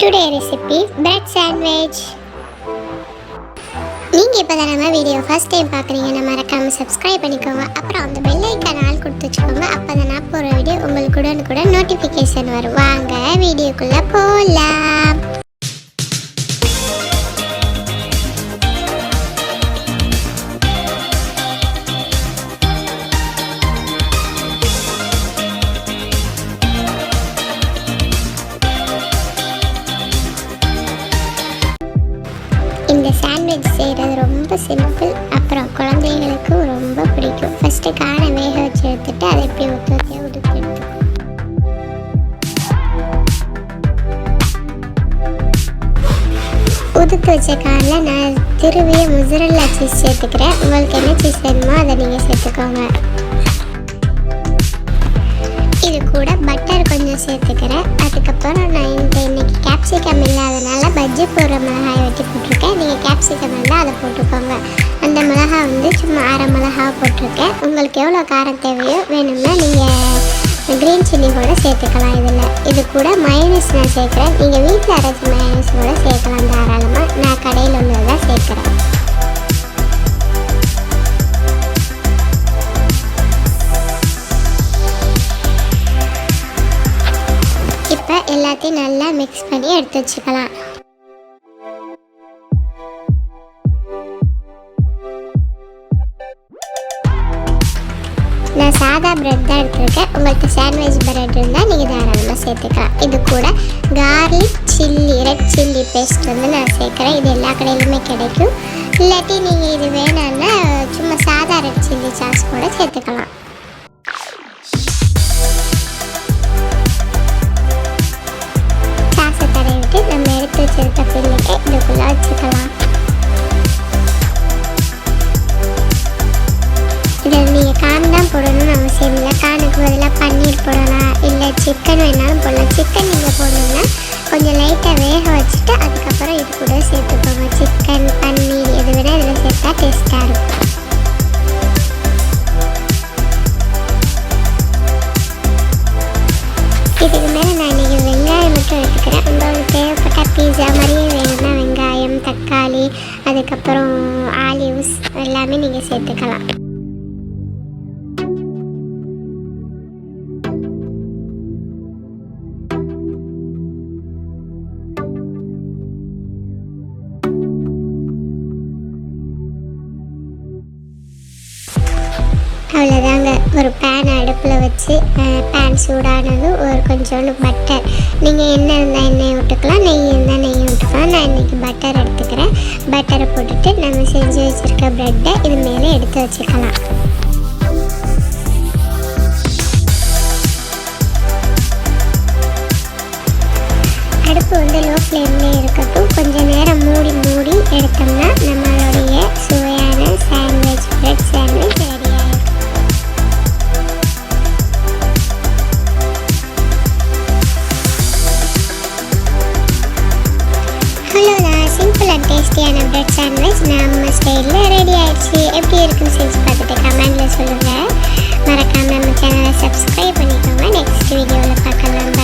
Today recipe bread sandwich நீங்கள் இப்போ தான் நம்ம வீடியோ ஃபர்ஸ்ட் டைம் பார்க்குறீங்கன்னா மறக்காமல் சப்ஸ்கிரைப் பண்ணிக்கோங்க. அப்புறம் அந்த பெல் ஐக்கான ஆள் கொடுத்து வச்சுக்கோங்க. அப்போ தான் நான் போகிற வீடியோ உங்களுக்கு கூட நோட்டிஃபிகேஷன் வரும். வாங்க வீடியோக்குள்ளே போகலாம் இந்த செய்கிறது ரொம்ப சிம்பிள் அப்புறம் குழந்தைங்களுக்கு ரொம்ப பிடிக்கும். ஃபஸ்ட்டு காரை வேக வச்சு எடுத்துட்டு அதை எப்படி ஊற்றி ஊற்றி உதுக்கி எடுத்துக்கணும். உதுத்து வச்ச காரில் நான் திருவிய முசரல்லா சீஸ் சேர்த்துக்கிறேன். உங்களுக்கு என்ன சீஸ் வேணுமோ அதை நீங்கள் சேர்த்துக்கோங்க. பட்டர் சேர்த்துக்கிறேன். அதுக்கப்புறம் நான் இந்த இன்னைக்கு கேப்சிகம் இல்லாதனால பஜ்ஜி போடுற மிளகாய் வெட்டி போட்டிருக்கேன். நீங்கள் கேப்சிகம் இருந்தால் அதை போட்டுக்கோங்க. அந்த மிளகாய் வந்து சும்மா அரை மிளகாய் போட்டிருக்கேன். உங்களுக்கு எவ்வளோ காரம் தேவையோ வேணும்னா நீங்கள் க்ரீன் சில்லி கூட சேர்த்துக்கலாம் இதில். இது கூட மயனஸ் நான் சேர்க்குறேன். நீங்கள் வீட்டில் அரைச்ச மயனஸ் கூட சேர்க்கலாம். எல்லாத்தையும் நல்லா மிக்ஸ் பண்ணி எடுத்து வச்சுக்கலாம். நான் சாதா பிரெட் தான் எடுத்திருக்கேன். உங்கள்கிட்ட சாண்ட்விச் பிரெட் இருந்தால் நீங்கள் தாராளமாக சேர்த்துக்கலாம். இது கூட garlic chilli red chilli paste வந்து நான் சேர்க்குறேன். இது எல்லா கடையிலுமே கிடைக்கும். இல்லாட்டி நீங்கள் இது வேணும்னா சும்மா சாதா ரெட் சில்லி சாஸ் கூட சேர்த்துக்கலாம். எடுத்து வச்சிருக்க இதுக்குள்ளே வச்சுக்கலாம் இதில் நீங்கள் கான் தான் போடணும்னு அவசியம் இல்லை கானுக்கு பதிலாக பன்னீர் போடலாம் இல்லை சிக்கன் வேணாலும் போடலாம் சிக்கன் நீங்கள் போடணும்னா கொஞ்சம் லைட்டாக வேக வச்சுட்டு அதுக்கப்புறம் இது கூட சேர்த்துக்கோங்க சிக்கன் பன்னீர் எது விட இதில் சேர்த்தா டேஸ்ட்டாக இருக்கும் இதுக்கு மேலே நான் இன்றைக்கி வச்சுக்கிறேன் மட்டும் தேவைப்பட்ட பீஸா மாதிரியே வேணும்னா வெங்காயம் தக்காளி அதுக்கப்புறம் ஆலிவ்ஸ் எல்லாமே நீங்கள் சேர்த்துக்கலாம். அவ்வளோதாங்க ஒரு பேன் அடுப்பில் வச்சு பேன் சூடானதும் ஒரு கொஞ்சோண்டு பட்டர் நீங்கள் எண்ணெய் இருந்தால் எண்ணெய் விட்டுக்கலாம் நெய் இருந்தால் நெய் விட்டுக்கலாம். நான் இன்றைக்கி பட்டர் எடுத்துக்கிறேன். பட்டரை போட்டுட்டு நம்ம செஞ்சு வச்சுருக்க ப்ரெட்டை இது மேலே எடுத்து வச்சுக்கலாம் அடுப்பு வந்து லோ ஃப்ளேம்லேயே இருக்கட்டும். அண்ட் டேஸ்டியான பிரெட் சாண்ட்விச் நம்ம ஸ்டைலில் ரெடி ஆயிடுச்சு. எப்படி இருக்குன்னு செஞ்சு பார்த்துட்டு கமெண்டில் சொல்லுங்கள் மறக்காமல் நம்ம சேனலை சப்ஸ்கிரைப் பண்ணிக்கோங்க. நெக்ஸ்ட் வீடியோவில் பார்க்கலாம்.